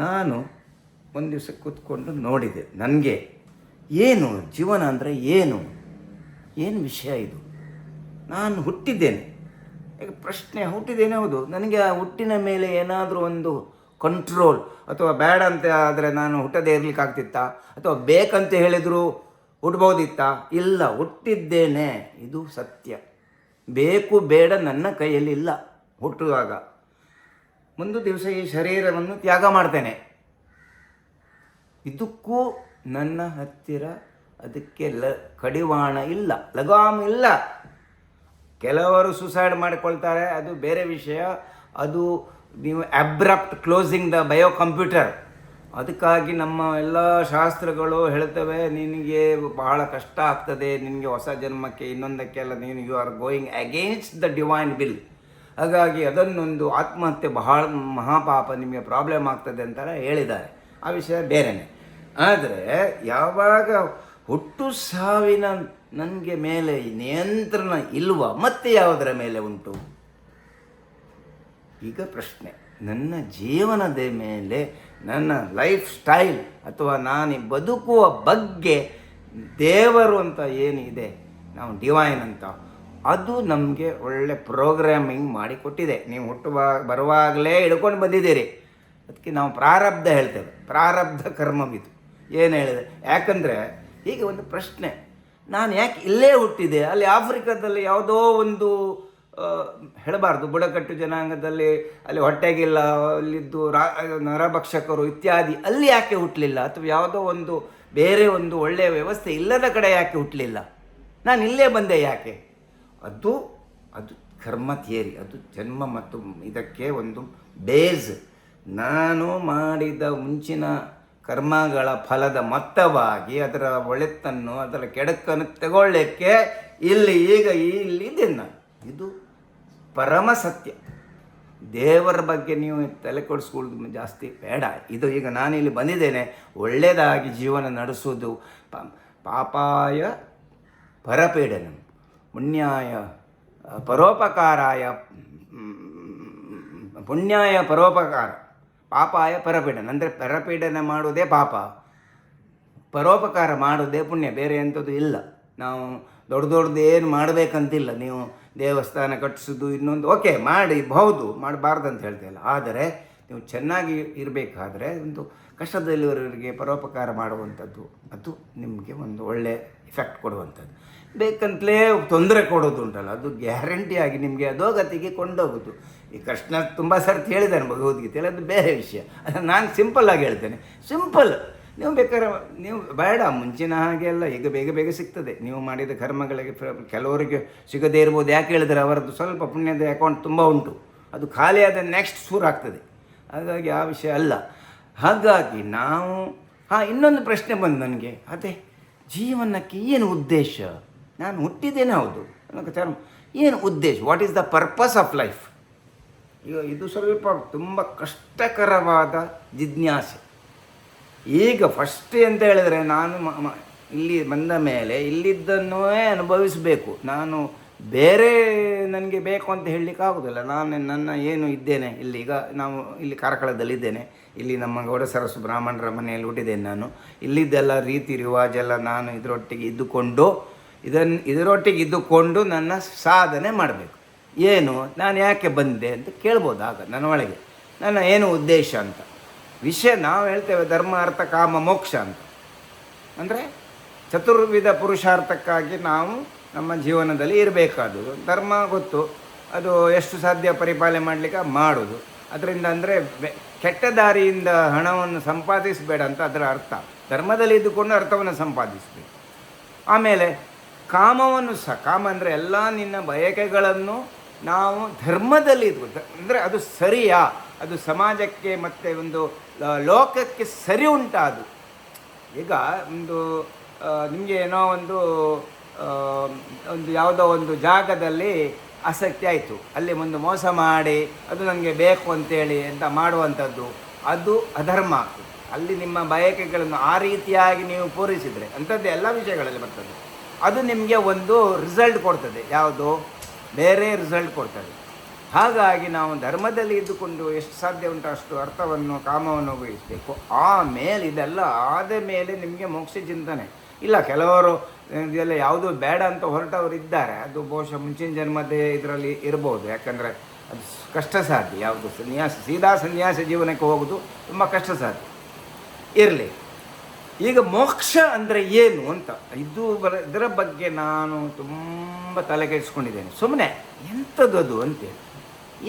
ನಾನು ಒಂದು ದಿವಸ ಕೂತ್ಕೊಂಡು ನೋಡಿದೆ. ನನಗೆ ಏನು ಜೀವನ ಅಂದರೆ ಏನು? ಏನು ವಿಷಯ ಇದು? ನಾನು ಹುಟ್ಟಿದ್ದೇನೆ. ಈಗ ಪ್ರಶ್ನೆ, ಹುಟ್ಟಿದ್ದೇನೆ ಹೌದು. ನನಗೆ ಆ ಹುಟ್ಟಿನ ಮೇಲೆ ಏನಾದರೂ ಒಂದು ಕಂಟ್ರೋಲ್ ಅಥವಾ ಬೇಡ ಅಂತ ಆದರೆ ನಾನು ಹುಟ್ಟದೇ ಇರ್ಲಿಕ್ಕೆ ಆಗ್ತಿತ್ತ ಅಥವಾ ಬೇಕಂತ ಹೇಳಿದರೂ ಹುಟ್ಬೋದಿತ್ತಾ? ಇಲ್ಲ, ಹುಟ್ಟಿದ್ದೇನೆ. ಇದು ಸತ್ಯ. ಬೇಕು, ಬೇಡ ನನ್ನ ಕೈಯಲ್ಲಿ ಇಲ್ಲ ಹುಟ್ಟುವಾಗ. ಒಂದು ದಿವಸ ಈ ಶರೀರವನ್ನು ತ್ಯಾಗ ಮಾಡ್ತೇನೆ. ಇದಕ್ಕೂ ನನ್ನ ಹತ್ತಿರ ಅದಕ್ಕೆ ಲ, ಕಡಿವಾಣ ಇಲ್ಲ, ಲಗಾಮ್ ಇಲ್ಲ. ಕೆಲವರು ಸುಸೈಡ್ ಮಾಡಿಕೊಳ್ತಾರೆ, ಅದು ಬೇರೆ ವಿಷಯ. ಅದು ನೀವು abrupt closing the bio computer ಅದಕ್ಕಾಗಿ ನಮ್ಮ ಎಲ್ಲ ಶಾಸ್ತ್ರಗಳು ಹೇಳ್ತವೆ, ನಿನಗೆ ಬಹಳ ಕಷ್ಟ ಆಗ್ತದೆ, ನಿನಗೆ ಹೊಸ ಜನ್ಮಕ್ಕೆ ಇನ್ನೊಂದಕ್ಕೆಲ್ಲ ನೀನು you are going against the divine will ಹಾಗಾಗಿ ಅದನ್ನೊಂದು ಆತ್ಮಹತ್ಯೆ ಬಹಳ ಮಹಾಪಾಪ ನಿಮಗೆ ಪ್ರಾಬ್ಲಮ್ ಆಗ್ತದೆ ಅಂತ ಹೇಳಿದ್ದಾರೆ. ಆ ವಿಷಯ ಬೇರೆನೆ. ಆದರೆ ಯಾವಾಗ ಹುಟ್ಟು ಸಾವಿನ ನನಗೆ ಮೇಲೆ ನಿಯಂತ್ರಣ ಇಲ್ವ ಮತ್ತೆ ಯಾವುದರ ಮೇಲೆ ಉಂಟು? ಈಗ ಪ್ರಶ್ನೆ. ನನ್ನ ಜೀವನದ ಮೇಲೆ, ನನ್ನ ಲೈಫ್ ಸ್ಟೈಲ್ ಅಥವಾ ನಾನು ಬದುಕುವ ಬಗ್ಗೆ ದೇವರು ಅಂತ ಏನಿದೆ? ನಾವು ಡಿವೈನ್ ಅಂತ. ಅದು ನಮಗೆ ಒಳ್ಳೆ ಪ್ರೋಗ್ರಾಮಿಂಗ್ ಮಾಡಿಕೊಟ್ಟಿದೆ ನೀವು ಹುಟ್ಟುವ, ಬರುವಾಗಲೇ ಹಿಡ್ಕೊಂಡು ಬಂದಿದ್ದೀರಿ. ಅದಕ್ಕೆ ನಾವು ಪ್ರಾರಬ್ಧ ಹೇಳ್ತೇವೆ. ಪ್ರಾರಬ್ಧ ಕರ್ಮವಿದು ಏನು ಹೇಳಿದೆ? ಯಾಕಂದರೆ ಹೀಗೆ ಒಂದು ಪ್ರಶ್ನೆ. ನಾನು ಯಾಕೆ ಇಲ್ಲೇ ಹುಟ್ಟಿದೆ? ಅಲ್ಲಿ ಆಫ್ರಿಕಾದಲ್ಲಿ ಯಾವುದೋ ಒಂದು ಹೇಳಬಾರ್ದು. ಬುಡಕಟ್ಟು ಜನಾಂಗದಲ್ಲಿ ಅಲ್ಲಿ ಹೊಟ್ಟೆಗಿಲ್ಲ, ಅಲ್ಲಿದ್ದು ರಾ, ನರಭಕ್ಷಕರು ಇತ್ಯಾದಿ. ಅಲ್ಲಿ ಯಾಕೆ ಹುಟ್ಟಲಿಲ್ಲ ಅಥವಾ ಯಾವುದೋ ಒಂದು ಬೇರೆ ಒಂದು ಒಳ್ಳೆಯ ವ್ಯವಸ್ಥೆ ಇಲ್ಲದ ಕಡೆ ಯಾಕೆ ಹುಟ್ಟಲಿಲ್ಲ ನಾನು ಇಲ್ಲೇ ಬಂದೆ ಯಾಕೆ? ಅದು ಅದು ಕರ್ಮ ಥಿಯರಿ, ಅದು ಜನ್ಮ ಮತ್ತು ಇದಕ್ಕೆ ಒಂದು ಬೇಸ್. ನಾನು ಮಾಡಿದ ಮುಂಚಿನ ಕರ್ಮಗಳ ಫಲದ ಮೊತ್ತವಾಗಿ ಅದರ ಒಳೆತನ್ನು, ಅದರ ಕೆಡಕನ್ನು ತಗೊಳ್ಳಿಕ್ಕೆ ಇಲ್ಲಿ, ಈಗ ಇಲ್ಲಿ ನಾನು. ಇದು ಪರಮ ಸತ್ಯ. ದೇವರ ಬಗ್ಗೆ ನೀವು ತಲೆ ಕೊಡಿಸ್ಕೊಳ್ಳೋದು ಜಾಸ್ತಿ ಬೇಡ. ಇದು ಈಗ ನಾನಿಲ್ಲಿ ಬಂದಿದ್ದೇನೆ. ಒಳ್ಳೆಯದಾಗಿ ಜೀವನ ನಡೆಸೋದು ಪಾಪಾಯ ಪರಪೀಡನ. ಪುಣ್ಯಾಯ, ಪರೋಪಕಾರಾಯ, ಪುಣ್ಯಾಯ ಪರೋಪಕಾರ. ಪಾಪಾಯ ಪರಪೀಡನ. ಅಂದರೆ ಪರಪೀಡನ ಮಾಡುವುದೇ ಪಾಪ. ಪರೋಪಕಾರ ಮಾಡೋದೇ ಪುಣ್ಯ. ಬೇರೆ ಎಂಥದ್ದು ಇಲ್ಲ. ನಾವು ದೊಡ್ಡ ದೊಡ್ಡದು ಏನು ಮಾಡಬೇಕಂತಿಲ್ಲ. ನೀವು ದೇವಸ್ಥಾನ ಕಟ್ಟಿಸೋದು ಇನ್ನೊಂದು. ಓಕೆ ಮಾಡಿ ಬಹುದು ಮಾಡಬಾರ್ದು ಅಂತ ಹೇಳ್ತಿಲ್ಲ ಆದರೆ ನೀವು ಚೆನ್ನಾಗಿ ಇರಬೇಕಾದ್ರೆ ಒಂದು ಕಷ್ಟದಲ್ಲಿರೋರಿಗೆ ಪರೋಪಕಾರ ಮಾಡುವಂಥದ್ದು. ಅದು ನಿಮಗೆ ಒಂದು ಒಳ್ಳೆ ಇಫೆಕ್ಟ್ ಕೊಡುವಂಥದ್ದು. ಬೇಕಂತಲೇ ತೊಂದರೆ ಕೊಡೋದು ಉಂಟಲ್ಲ ಅದು ಗ್ಯಾರಂಟಿಯಾಗಿ ನಿಮಗೆ ಅಧೋಗತಿಗೆ ಕೊಂಡೋಗೋದು. ಈ ಕೃಷ್ಣ ತುಂಬ ಸರ್ತಿ ಹೇಳಿದ್ದಾನೆ ಭಗವದ್ಗೀತೆಯಲ್ಲಿ, ಅದು ಬೇರೆ ವಿಷಯ. ಅದನ್ನು ನಾನು ಸಿಂಪಲ್ಲಾಗಿ ಹೇಳ್ತೇನೆ. ಸಿಂಪಲ್ ನೀವು ಬೇಕಾದ್ರೆ, ನೀವು ಬೇಡ, ಮುಂಚಿನ ಹಾಗೆ ಅಲ್ಲ, ಈಗ ಬೇಗ ಬೇಗ ಸಿಗ್ತದೆ. ನೀವು ಮಾಡಿದ ಕರ್ಮಗಳಿಗೆ ಕೆಲವರಿಗೆ ಸಿಗದೇ ಇರ್ಬೋದು. ಯಾಕೆ ಹೇಳಿದರೆ ಅವರದ್ದು ಸ್ವಲ್ಪ ಪುಣ್ಯದ ಅಕೌಂಟ್ ತುಂಬ ಉಂಟು. ಅದು ಖಾಲಿ ಆದ ನೆಕ್ಸ್ಟ್ ಆಗ್ತದೆ. ಹಾಗಾಗಿ ಆ ವಿಷಯ ಅಲ್ಲ. ಹಾಗಾಗಿ ನಾವು, ಹಾಂ, ಇನ್ನೊಂದು ಪ್ರಶ್ನೆ ಬಂದು ನನಗೆ. ಅದೇ. ಜೀವನಕ್ಕೆ ಏನು ಉದ್ದೇಶ? ನಾನು ಹುಟ್ಟಿದ್ದೇನೆ, ಹೌದು. ಅನ್ನೋ ಏನು ಉದ್ದೇಶ? What is the purpose of life ಈಗ ಇದು ಸ್ವಲ್ಪ ತುಂಬ ಕಷ್ಟಕರವಾದ ಜಿಜ್ಞಾಸೆ. ಈಗ ಫಸ್ಟ್ ಅಂತ ಹೇಳಿದರೆ ನಾನು ಇಲ್ಲಿ ಬಂದ ಮೇಲೆ ಇಲ್ಲಿದ್ದನ್ನೇ ಅನುಭವಿಸಬೇಕು. ನಾನು ಬೇರೆ ನನಗೆ ಬೇಕು ಅಂತ ಹೇಳಲಿಕ್ಕೆ ಆಗೋದಿಲ್ಲ. ನಾನು ನನ್ನ ಏನು ಇದ್ದೇನೆ, ಇಲ್ಲಿ ಈಗ ನಾವು ಇಲ್ಲಿ ಕಾರ್ಕಳದಲ್ಲಿದ್ದೇನೆ. ಇಲ್ಲಿ ನಮ್ಮ ಗೌಡ ಸರಸು ಬ್ರಾಹ್ಮಣರ ಮನೆಯಲ್ಲಿ ಹುಟ್ಟಿದ್ದೇನೆ ನಾನು. ಇಲ್ಲಿದ್ದೆಲ್ಲ ರೀತಿ ರಿವಾಜೆಲ್ಲ ನಾನು ಇದರೊಟ್ಟಿಗೆ ಇದ್ದುಕೊಂಡು ಇದನ್ನು ಇದರೊಟ್ಟಿಗೆ ಇದ್ದುಕೊಂಡು ನನ್ನ ಸಾಧನೆ ಮಾಡಬೇಕು. ಏನು, ನಾನು ಯಾಕೆ ಬಂದೆ ಅಂತ ಕೇಳ್ಬೋದು ಆಗ ನನ್ನ ಒಳಗೆ. ನನ್ನ ಏನು ಉದ್ದೇಶ ಅಂತ. ವಿಷಯ ನಾವು ಹೇಳ್ತೇವೆ, ಧರ್ಮ, ಅರ್ಥ, ಕಾಮ, ಮೋಕ್ಷ ಅಂತ. ಅಂದರೆ ಚತುರ್ವಿಧ ಪುರುಷಾರ್ಥಕ್ಕಾಗಿ ನಾವು ನಮ್ಮ ಜೀವನದಲ್ಲಿ ಇರಬೇಕಾದು ಧರ್ಮ ಗೊತ್ತು. ಅದು ಎಷ್ಟು ಸಾಧ್ಯ ಪರಿಪಾಲನೆ ಮಾಡಲಿಕ್ಕೆ ಮಾಡೋದು. ಅದರಿಂದ ಅಂದರೆ ಕೆಟ್ಟ ದಾರಿಯಿಂದ ಹಣವನ್ನು ಸಂಪಾದಿಸಬೇಡ ಅಂತ ಅದರ ಅರ್ಥ. ಧರ್ಮದಲ್ಲಿ ಇದ್ದುಕೊಂಡು ಅರ್ಥವನ್ನು ಸಂಪಾದಿಸಬೇಕು. ಆಮೇಲೆ ಕಾಮವನ್ನು ಸಹ, ಕಾಮ ಅಂದರೆ ಎಲ್ಲ ನಿನ್ನ ಬಯಕೆಗಳನ್ನು ನಾವು ಧರ್ಮದಲ್ಲಿ ಇದು ಅಂದರೆ ಅದು ಸರಿಯಾ? ಅದು ಸಮಾಜಕ್ಕೆ ಮತ್ತು ಒಂದು ಲೋಕಕ್ಕೆ ಸರಿ ಉಂಟಾ ಅದು ಈಗ ಒಂದು ನಿಮಗೆ ಏನೋ ಒಂದು ಒಂದು ಯಾವುದೋ ಒಂದು ಜಾಗದಲ್ಲಿ ಆಸಕ್ತಿ ಆಯಿತು. ಅಲ್ಲಿ ಒಂದು ಮೋಸ ಮಾಡಿ, ಅದು ನನಗೆ ಬೇಕು ಅಂತೇಳಿ ಅಂತ ಮಾಡುವಂಥದ್ದು, ಅದು ಅಧರ್ಮ. ಅಲ್ಲಿ ನಿಮ್ಮ ಬಯಕೆಗಳನ್ನು ಆ ರೀತಿಯಾಗಿ ನೀವು ಪೂರೈಸಿದರೆ, ಅಂಥದ್ದು ಎಲ್ಲ ವಿಷಯಗಳಲ್ಲಿ ಬರ್ತದೆ. ಅದು ನಿಮಗೆ ಒಂದು ರಿಸಲ್ಟ್ ಕೊಡ್ತದೆ. ಯಾವುದು? ಬೇರೆ ರಿಸಲ್ಟ್ ಕೊಡ್ತದೆ. ಹಾಗಾಗಿ ನಾವು ಧರ್ಮದಲ್ಲಿ ಇದ್ದುಕೊಂಡು ಎಷ್ಟು ಸಾಧ್ಯ ಉಂಟು ಅಷ್ಟು ಅರ್ಥವನ್ನು, ಕಾಮವನ್ನು ಉಪಯೋಗಿಸಬೇಕು. ಆಮೇಲೆ ಇದೆಲ್ಲ ಆದ ಮೇಲೆ ನಿಮಗೆ ಮೋಕ್ಷ ಚಿಂತನೆ. ಇಲ್ಲ, ಕೆಲವರು ಇದೆಲ್ಲ ಯಾವುದು ಬೇಡ ಅಂತ ಹೊರಟವರು ಇದ್ದಾರೆ ಅದು ಬಹುಶಃ ಮುಂಚಿನ ಜನ್ಮದೇ ಇದರಲ್ಲಿ ಇರ್ಬೋದು. ಯಾಕಂದರೆ ಅದು ಕಷ್ಟ ಸಾಧ್ಯ. ಯಾವುದು ಸನ್ಯಾಸ, ಸೀದಾ ಸನ್ಯಾಸ ಜೀವನಕ್ಕೆ ಹೋಗೋದು ತುಂಬ ಕಷ್ಟ ಸಾಧ್ಯ. ಇರಲಿ. ಈಗ ಮೋಕ್ಷ ಅಂದರೆ ಏನು ಅಂತ, ಇದು ಬರ, ಇದರ ಬಗ್ಗೆ ನಾನು ತುಂಬ ತಲೆ ಕೆಡಿಸ್ಕೊಂಡಿದ್ದೇನೆ. ಸುಮ್ಮನೆ ಎಂಥದ್ದು ಅದು ಅಂತೇಳಿ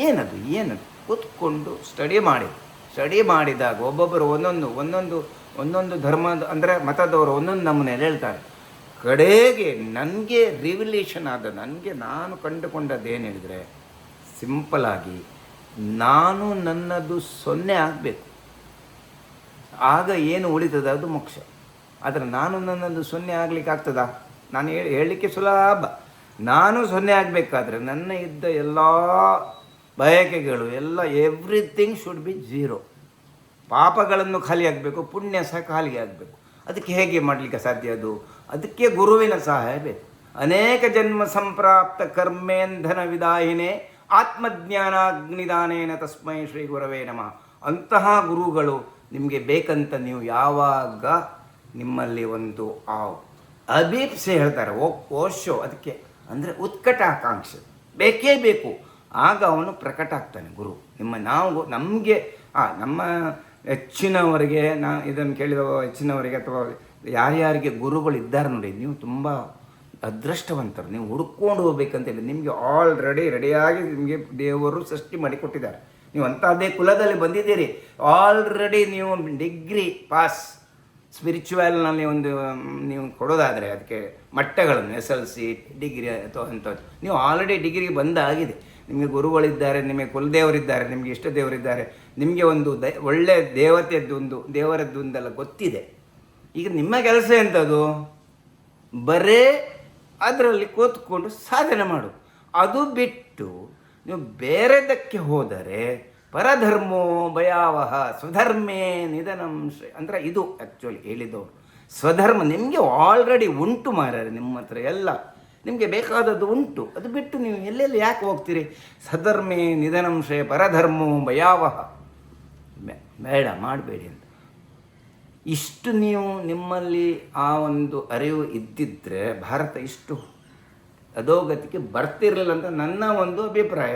ಏನದು ಏನದು? ಕೂತ್ಕೊಂಡು ಸ್ಟಡಿ ಮಾಡಿ ಸ್ಟಡಿ ಮಾಡಿದಾಗ ಒಬ್ಬೊಬ್ಬರು ಒಂದೊಂದು ಒಂದೊಂದು ಒಂದೊಂದು ಧರ್ಮದ, ಅಂದರೆ ಮತದವರು ಒಂದೊಂದು ನಮ್ಮನೇಲಿ ಹೇಳ್ತಾರೆ. ಕಡೆಗೆ ನನಗೆ ರಿವಿಲೇಷನ್ ಆದ, ನನಗೆ ನಾನು ಕಂಡುಕೊಂಡದ್ದು ಏನು ಹೇಳಿದರೆ ಸಿಂಪಲಾಗಿ ನಾನು ನನ್ನದು ಸೊನ್ನೆ ಆಗಬೇಕು. ಆಗ ಏನು ಉಳಿತದ? ಅದು ಮೋಕ್ಷ. ಆದರೆ ನಾನು ನನ್ನದು ಸೊನ್ನೆ ಆಗಲಿಕ್ಕೆ ಆಗ್ತದಾ? ನಾನು ಹೇಳಿ, ಹೇಳಲಿಕ್ಕೆ ಸುಲಭ. ನಾನು ಸೊನ್ನೆ ಆಗಬೇಕಾದ್ರೆ ನನ್ನ ಇದ್ದ ಎಲ್ಲ ಬಯಕೆಗಳು, ಎಲ್ಲ ಎವ್ರಿಥಿಂಗ್ ಶುಡ್ ಬಿ ಜೀರೋ ಪಾಪಗಳನ್ನು ಖಾಲಿ ಆಗಬೇಕು, ಪುಣ್ಯ ಸಹ ಖಾಲಿ ಆಗಬೇಕು. ಅದಕ್ಕೆ ಹೇಗೆ ಮಾಡಲಿಕ್ಕೆ ಸಾಧ್ಯ ಅದು? ಅದಕ್ಕೆ ಗುರುವಿನ ಸಹಾಯ ಬೇಕು. ಅನೇಕ ಜನ್ಮ ಸಂಪ್ರಾಪ್ತ ಕರ್ಮೇಂಧನ ವಿದಾಯಿನೇ, ಆತ್ಮಜ್ಞಾನಾಗ್ನಿದಾನೇನ ತಸ್ಮೈ ಶ್ರೀ ಗುರವೇ ನಮಃ. ಅಂತಹ ಗುರುಗಳು ನಿಮಗೆ ಬೇಕಂತ ನೀವು ಯಾವಾಗ ನಿಮ್ಮಲ್ಲಿ ಒಂದು ಆ ಅಭೀಪ್ಸೆ ಹೇಳ್ತಾರೆ, ಓ ಓಶೋ ಅದಕ್ಕೆ ಅಂದರೆ ಉತ್ಕಟ ಆಕಾಂಕ್ಷೆ ಬೇಕೇ ಬೇಕು. ಆಗ ಅವನು ಪ್ರಕಟ ಆಗ್ತಾನೆ ಗುರು. ನಿಮ್ಮ ನಾವು ನಮಗೆ, ಆ, ನಮ್ಮ ಹೆಚ್ಚಿನವರಿಗೆ ನಾ ಇದನ್ನು ಕೇಳಿದ ಹೆಚ್ಚಿನವರಿಗೆ ಅಥವಾ ಯಾರ್ಯಾರಿಗೆ ಗುರುಗಳು ಇದ್ದಾರೆ ನೋಡಿ, ನೀವು ತುಂಬ ಅದೃಷ್ಟವಂತರು. ನೀವು ಹುಡ್ಕೊಂಡು ಹೋಗ್ಬೇಕಂತೇಳಿ ನಿಮಗೆ ಆಲ್ರೆಡಿ ರೆಡಿಯಾಗಿ ನಿಮಗೆ ದೇವರು ಸೃಷ್ಟಿ ಮಾಡಿಕೊಟ್ಟಿದ್ದಾರೆ ನೀವು ಅಂಥದ್ದೇ ಕುಲದಲ್ಲಿ ಬಂದಿದ್ದೀರಿ ಆಲ್ರೆಡಿ ನೀವು ಡಿಗ್ರಿ ಪಾಸ್ ಸ್ಪಿರಿಚುವಲ್ನಲ್ಲಿ ಒಂದು, ನೀವು ಕೊಡೋದಾದರೆ ಅದಕ್ಕೆ ಮಟ್ಟಗಳನ್ನು ಎಸ್ ಎಲ್ ಸಿ ಡಿಗ್ರಿ ಅಥವಾ ಅಂಥದ್ದು. ನೀವು ಆಲ್ರೆಡಿ ಡಿಗ್ರಿಗೆ ಬಂದಾಗಿದೆ. ನಿಮಗೆ ಗುರುಗಳಿದ್ದಾರೆ, ನಿಮಗೆ ಕುಲದೇವರಿದ್ದಾರೆ, ನಿಮಗೆ ಇಷ್ಟ ದೇವರಿದ್ದಾರೆ, ನಿಮಗೆ ಒಂದು ದ ಒಳ್ಳೆಯ ದೇವತೆಯದ್ದು ಒಂದು ದೇವರದ್ದು ಒಂದೆಲ್ಲ ಗೊತ್ತಿದೆ. ಈಗ ನಿಮ್ಮ ಕೆಲಸ ಎಂಥದ್ದು ಬರೇ ಅದರಲ್ಲಿ ಕೂತ್ಕೊಂಡು ಸಾಧನೆ ಮಾಡು. ಅದು ಬಿಟ್ಟು ನೀವು ಬೇರೆದಕ್ಕೆ ಹೋದರೆ ಪರಧರ್ಮೋ ಭಯಾವಹ ಸ್ವಧರ್ಮೇ ನಿಧನಂ ಶ್ರೇ, ಅಂದರೆ ಇದು ಆ್ಯಕ್ಚುಲಿ ಹೇಳಿದವರು. ಸ್ವಧರ್ಮ ನಿಮಗೆ ಆಲ್ರೆಡಿ ಉಂಟು ಮಾರ್ಯಾರೆ ನಿಮ್ಮ ಹತ್ರ ಎಲ್ಲ. ನಿಮಗೆ ಬೇಕಾದದ್ದು ಉಂಟು. ಅದು ಬಿಟ್ಟು ನೀವು ಎಲ್ಲೆಲ್ಲಿ ಯಾಕೆ ಹೋಗ್ತೀರಿ? ಸಧರ್ಮೇ ನಿಧನಂಶೆ ಪರಧರ್ಮೋ ಭಯಾವಹ. ಬೇಡ, ಮಾಡಬೇಡಿ ಅಂತ. ಇಷ್ಟು ನೀವು ನಿಮ್ಮಲ್ಲಿ ಆ ಒಂದು ಅರಿವು ಇದ್ದಿದ್ದರೆ ಭಾರತ ಇಷ್ಟು ಅಧೋಗತಿಗೆ ಬರ್ತಿರಲಿಲ್ಲ ಅಂತ ನನ್ನ ಒಂದು ಅಭಿಪ್ರಾಯ.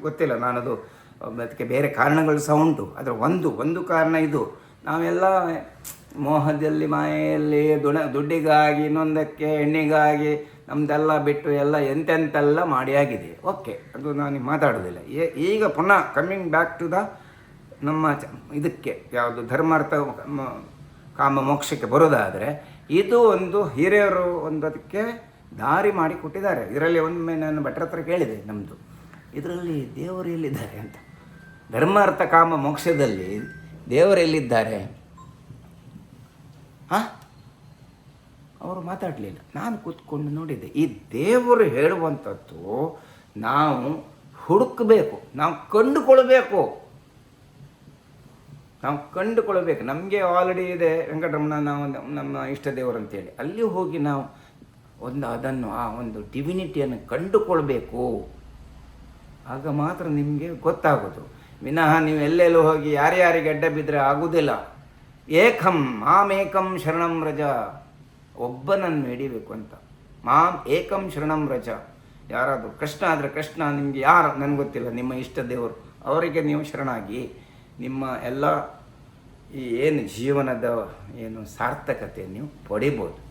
ಗೊತ್ತಿಲ್ಲ, ನಾನದು ಅದಕ್ಕೆ ಬೇರೆ ಕಾರಣಗಳು ಸಹ ಉಂಟು. ಅದರ ಒಂದು ಒಂದು ಕಾರಣ ಇದು. ನಾವೆಲ್ಲ ಮೋಹದಲ್ಲಿ, ಮಾಯೆಯಲ್ಲಿ ದುಣ, ದುಡ್ಡಿಗಾಗಿ ಇನ್ನೊಂದಕ್ಕೆ ಹೆಣ್ಣಿಗಾಗಿ ನಮ್ಮದೆಲ್ಲ ಬಿಟ್ಟು ಎಲ್ಲ ಎಂತೆಂತೆಲ್ಲ ಮಾಡಿ ಆಗಿದೆ ಓಕೆ, ಅದು ನಾನು ಮಾತಾಡೋದಿಲ್ಲ. ಈಗ ಪುನಃ ಕಮ್ಮಿಂಗ್ ಬ್ಯಾಕ್ ಟು ದ ನಮ್ಮ ಇದಕ್ಕೆ ಯಾವುದು ಧರ್ಮಾರ್ಥ ಕಾಮ ಮೋಕ್ಷಕ್ಕೆ ಬರೋದಾದರೆ ಇದು ಒಂದು ಹಿರಿಯರು ಒಂದು ಅದಕ್ಕೆ ದಾರಿ ಮಾಡಿ ಕೊಟ್ಟಿದ್ದಾರೆ ಇದರಲ್ಲಿ ಒಮ್ಮೆ ನಾನು ಭಟ್ರ ಹತ್ರ ಕೇಳಿದೆ ನಮ್ಮದು ಇದರಲ್ಲಿ ದೇವರು ಎಲ್ಲಿದ್ದಾರೆ ಅಂತ. ಧರ್ಮಾರ್ಥ ಕಾಮ ಮೋಕ್ಷದಲ್ಲಿ ದೇವರು ಎಲ್ಲಿದ್ದಾರೆ? ಹಾಂ ಅವರು ಮಾತಾಡಲಿಲ್ಲ. ನಾನು ಕೂತ್ಕೊಂಡು ನೋಡಿದೆ ಈ ದೇವರು ಹೇಳುವಂಥದ್ದು ನಾವು ಹುಡುಕಬೇಕು, ನಾವು ಕಂಡುಕೊಳ್ಬೇಕು. ನಾವು ಕಂಡುಕೊಳ್ಬೇಕು. ನಮಗೆ ಆಲ್ರೆಡಿ ಇದೆ ವೆಂಕಟರಮಣ, ನಾವು ನಮ್ಮ ಇಷ್ಟ ದೇವರು ಅಂತೇಳಿ. ಅಲ್ಲಿ ಹೋಗಿ ನಾವು ಒಂದು ಅದನ್ನು, ಆ ಒಂದು ಡಿವಿನಿಟಿಯನ್ನು ಕಂಡುಕೊಳ್ಬೇಕು. ಆಗ ಮಾತ್ರ ನಿಮಗೆ ಗೊತ್ತಾಗೋದು. ವಿನಃ ನೀವು ಎಲ್ಲೆಲ್ಲೂ ಹೋಗಿ ಯಾರ್ಯಾರಿಗೆ ಅಡ್ಡ ಬಿದ್ದರೆ ಆಗುವುದಿಲ್ಲ ಏಕಂ, ಮಾಮೇಕಂ ಶರಣಂ ರಜ. ಒಬ್ಬನನ್ನು ಹಿಡಿಬೇಕು ಅಂತ. ಮಾಂ ಏಕಂ ಶರಣಂ ರಜ. ಯಾರಾದರೂ ಕೃಷ್ಣ ಆದರೆ ಕೃಷ್ಣ, ನಿಮಗೆ ಯಾರು? ನನಗೆ ಗೊತ್ತಿಲ್ಲ, ನಿಮ್ಮ ಇಷ್ಟ ದೇವರು. ಅವರಿಗೆ ನೀವು ಶರಣಾಗಿ ನಿಮ್ಮ ಎಲ್ಲ ಈ ಏನು ಜೀವನದ ಏನು ಸಾರ್ಥಕತೆ ನೀವು ಪಡಿಬೋದು.